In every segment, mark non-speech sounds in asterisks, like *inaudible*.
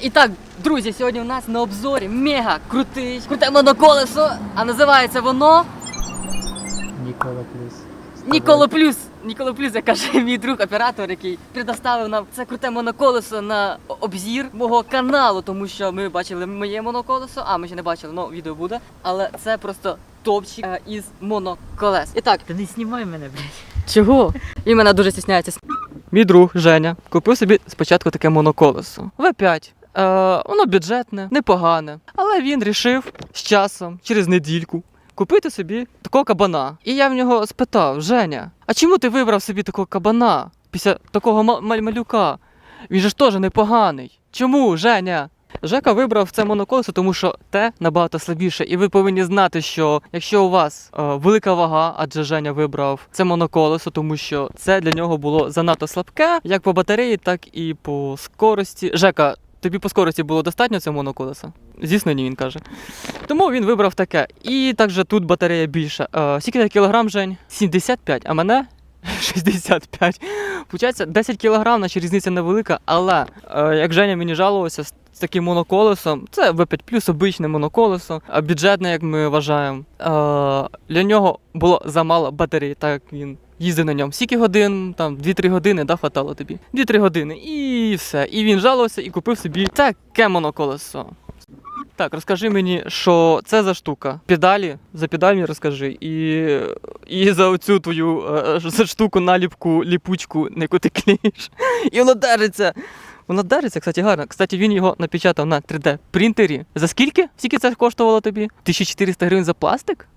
І так, друзі, сьогодні у нас на обзорі мега крутий, круте моноколесо, а називається воно Нікола плюс. Ніколо Плюс. Ніколо Плюс, як каже мій друг оператор, який предоставив нам це круте моноколесо на обзір мого каналу, тому що ми бачили моє моноколесо, а ми ще не бачили, ну відео буде. Але це просто топчик е, із моноколес. І так, Та не знімай мене, блядь. Чого? Він мене дуже стісняється. Мій друг Женя купив собі спочатку таке моноколесо. В5. Е, воно бюджетне, непогане. Але він рішив з часом, через недільку, купити собі такого кабана. І я в нього спитав: Женя, а чому ти вибрав собі такого кабана після такого ма- маль- малюка? Він же ж теж непоганий. Чому, Женя? Жека вибрав це моноколесо, тому що те набагато слабіше, і ви повинні знати, що якщо у вас е, велика вага, адже Женя вибрав це моноколесо, тому що це для нього було занадто слабке, як по батареї, так і по скорості. Жека, тобі по скорості було достатньо цього моноколеса? Звісно, ні, він каже. Тому він вибрав таке. І також тут батарея більша. Е, скільки кілограм, Жень? 75, а мене *laughs* 65. Получається, 10 кілограм, наче різниця невелика, але е, як Женя мені жалувався з, таким моноколесом, це V5 плюс обичне моноколесо, а бюджетне, як ми вважаємо. Е, для нього було замало батареї, так як він їздив на ньому. Скільки годин, там 2-3 години, да, хватало тобі. 2-3 години, і все. І він жалувався і купив собі таке моноколесо. Так, розкажи мені, що це за штука. Педалі, за педаль розкажи. І, і за оцю твою е, за штуку, наліпку, ліпучку, на яку ти клеїш. І воно держиться. Воно держиться, кстати, гарно. Кстати, він його напечатав на 3D принтері. За скільки? Скільки це коштувало тобі? 1400 гривень за пластик?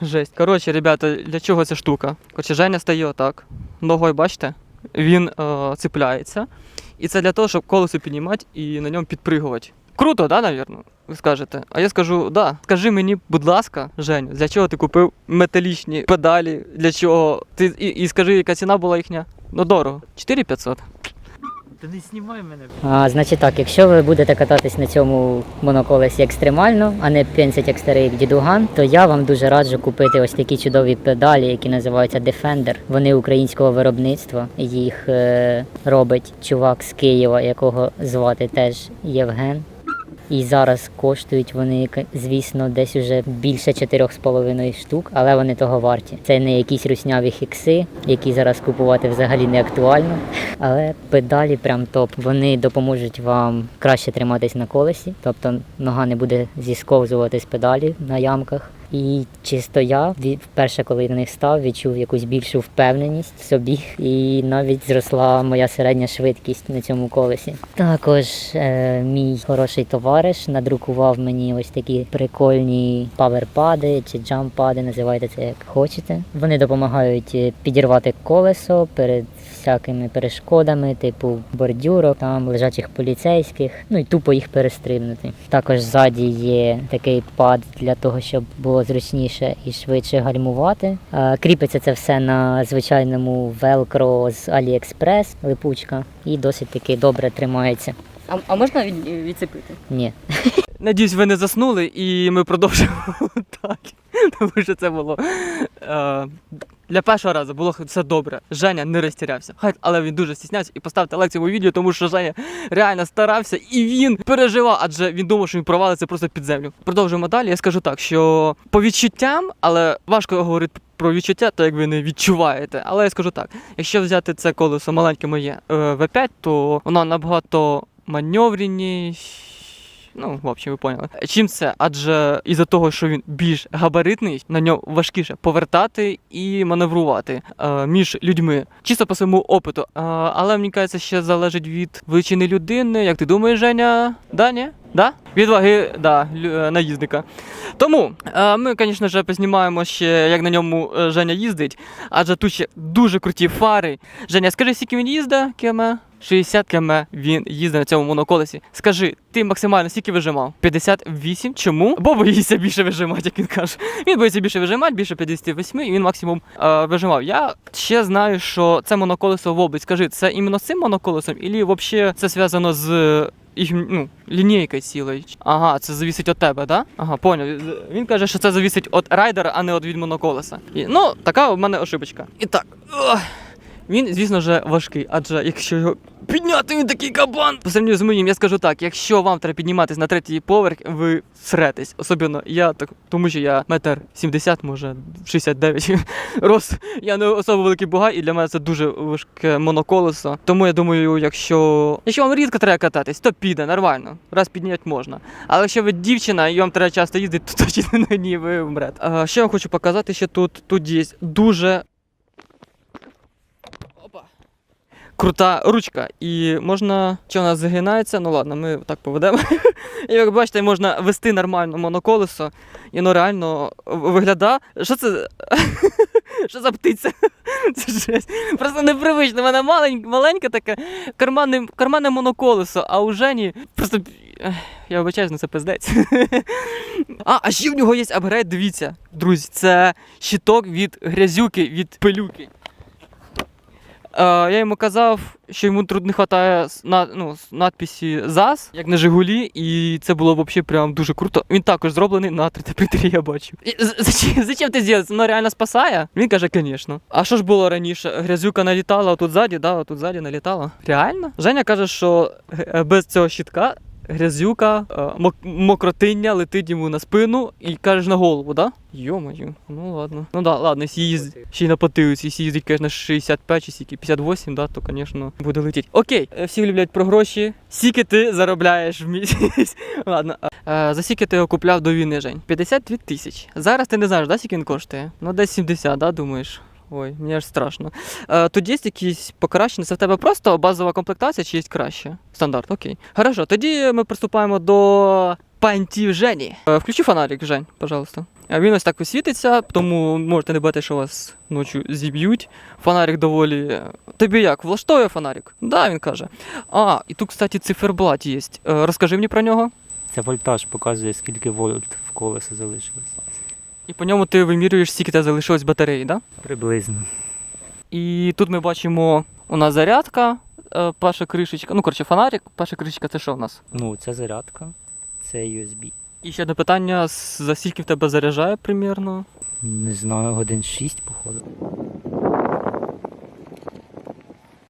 Жесть. Коротше, ребята, для чого ця штука? Коротше, Женя стає отак. Ногою, бачите? Він е, цепляється. І це для того, щоб колесо піднімати і на ньому підпригувати. Круто, да, навірно? Ви скажете. А я скажу, да. Скажи мені, будь ласка, Женю, для чого ти купив металічні педалі? Для чого? Ти і, і скажи, яка ціна була їхня? Ну дорого. 4500. Та не знімай мене. А, значить так, якщо ви будете кататись на цьому моноколесі екстремально, а не пенсить як старий дідуган, то я вам дуже раджу купити ось такі чудові педалі, які називаються Defender. Вони українського виробництва. Їх е, робить чувак з Києва, якого звати теж Євген. І зараз коштують вони, звісно, десь уже більше 4,5 штук, але вони того варті. Це не якісь русняві хікси, які зараз купувати взагалі не актуально. Але педалі прям топ. Вони допоможуть вам краще триматись на колесі, тобто нога не буде зісковзувати з педалі на ямках. І чисто я вперше, коли на них став, відчув якусь більшу впевненість в собі, і навіть зросла моя середня швидкість на цьому колесі. Також е, мій хороший товариш надрукував мені ось такі прикольні паверпади чи джампади, називайте це як хочете. Вони допомагають е, підірвати колесо перед всякими перешкодами, типу бордюрок, там лежачих поліцейських, ну і тупо їх перестрибнути. Також ззаді є такий пад для того, щоб було зручніше і швидше гальмувати. Е, Кріпиться це все на звичайному велкро з AliExpress, липучка, і досить таки добре тримається. А, а можна від, відцепити? Ні. *laughs* Надіюсь, ви не заснули, і ми продовжимо *laughs* так. Тому що це було. Е, для першого разу було все добре. Женя не розтірявся. Хай, але він дуже стіснявся і поставте лайк цьому відео, тому що Женя реально старався і він переживав, адже він думав, що він провалиться просто під землю. Продовжуємо далі. Я скажу так, що по відчуттям, але важко говорити про відчуття, то як ви не відчуваєте. Але я скажу так: якщо взяти це колесо маленьке моє е, V5, то воно набагато маневреніше. Ну, в общем, ви поняли. Чим це? Адже із-за того, що він більш габаритний, на ньому важкіше повертати і маневрувати е, між людьми, чисто по своєму опиту. Е, але мені кажеться, ще залежить від величини людини. Як ти думаєш, Женя? Да? Да? Від ваги да, е, наїзника. Тому е, ми, звісно ж, познімаємо ще, як на ньому е, Женя їздить, адже тут ще дуже круті фари. Женя, скажи, скільки він їздить? 60 км він їздить на цьому моноколесі. Скажи, ти максимально скільки вижимав? 58? Чому? Бо боїться більше вижимати, як він каже. Він боїться більше вижимати, більше 58, і він максимум е, вижимав. Я ще знаю, що це моноколесо в область. Скажи, це іменно цим моноколесом, і взагалі це зв'язано з їх ну, лінійкою цілою. Ага, це завісить від тебе, да? Ага, поняв. Він каже, що це завісить від райдера, а не від моноколеса. І, ну, така в мене ошибочка. І так. ох, Він, звісно ж, важкий, адже якщо його підняти, він такий кабан. По сравненню з моїм, я скажу так: якщо вам треба підніматись на третій поверх, ви сретесь. Особливо я так, тому що я метр 70, може 69 *laughs* рост. Я не особо великий бугай, і для мене це дуже важке моноколесо. Тому я думаю, якщо якщо вам рідко треба кататись, то піде нормально. Раз підняти можна. Але якщо ви дівчина і вам треба часто їздити, *laughs* то точно на ній ви вмрете. Ще вам хочу показати, що тут, тут є дуже Крута ручка, і можна. Чи вона загинається? Ну ладно, ми так поведемо. *laughs* І як бачите, можна вести нормально моноколесо, і воно реально виглядає. Що це? *laughs* Що за птиця? *laughs* Це жесть. Просто непривично. У мене маленьке, маленьке таке карманне, карманне моноколесо, а у Жені просто. Я вибачаюсь, ну це пиздець. А, а ще в нього є апгрейд, дивіться, друзі, це щиток від грязюки, від пилюки. Е, я йому казав, що йому тут не вистачає на, ну, надписі ЗАЗ, як на Жигулі, і це було взагалі прям дуже круто. Він також зроблений на 3D-принтері, я бачив. Зачем, зачем ти зробив? Воно реально спасає? Він каже, звісно. А що ж було раніше? Грязюка налітала отут ззаді, да, отут ззаді налітала. Реально? Женя каже, що е, без цього щитка грязюка, е, мок- мокротиння летить йому на спину і кажеш на голову, да? Йо-моє, ну ладно. Ну да, ладно, якщо їздить ще й на потилиці, якщо їздить, конечно, 65 чи скільки, 58, да, то, звісно, буде летіти. Окей, е, всі люблять про гроші. Скільки ти заробляєш в місяць? *laughs* ладно. Е, за скільки ти його купляв до війни, Жень? 52 тисячі. Зараз ти не знаєш, да, скільки він коштує? Ну, десь 70, да, думаєш? Ой, мені аж страшно. Е, тоді є якісь покращення. Це в тебе просто базова комплектація чи є краще? Стандарт, окей. Хорошо, тоді ми приступаємо до пантів Жені. Е, включи фонарик, Жень, пожалуйста. Е, Він ось так висвітиться, тому можете не бати, що вас ночі зіб'ють. Фонарик доволі. е, Тобі як? Влаштовує фонарик? Да, він каже. А, і тут, кстати, циферблат є. Е, Розкажи мені про нього. Це вольтаж показує, скільки вольт в колесі залишилось. І по ньому ти вимірюєш, скільки тебе залишилось батареї, да? Приблизно. І тут ми бачимо, у нас зарядка, е, перша кришечка. Ну, коротше, фонарик, перша кришечка це що у нас? Ну, це зарядка, це USB. І ще одне питання: за скільки в тебе заряджає примірно? Не знаю, годин 6, походу.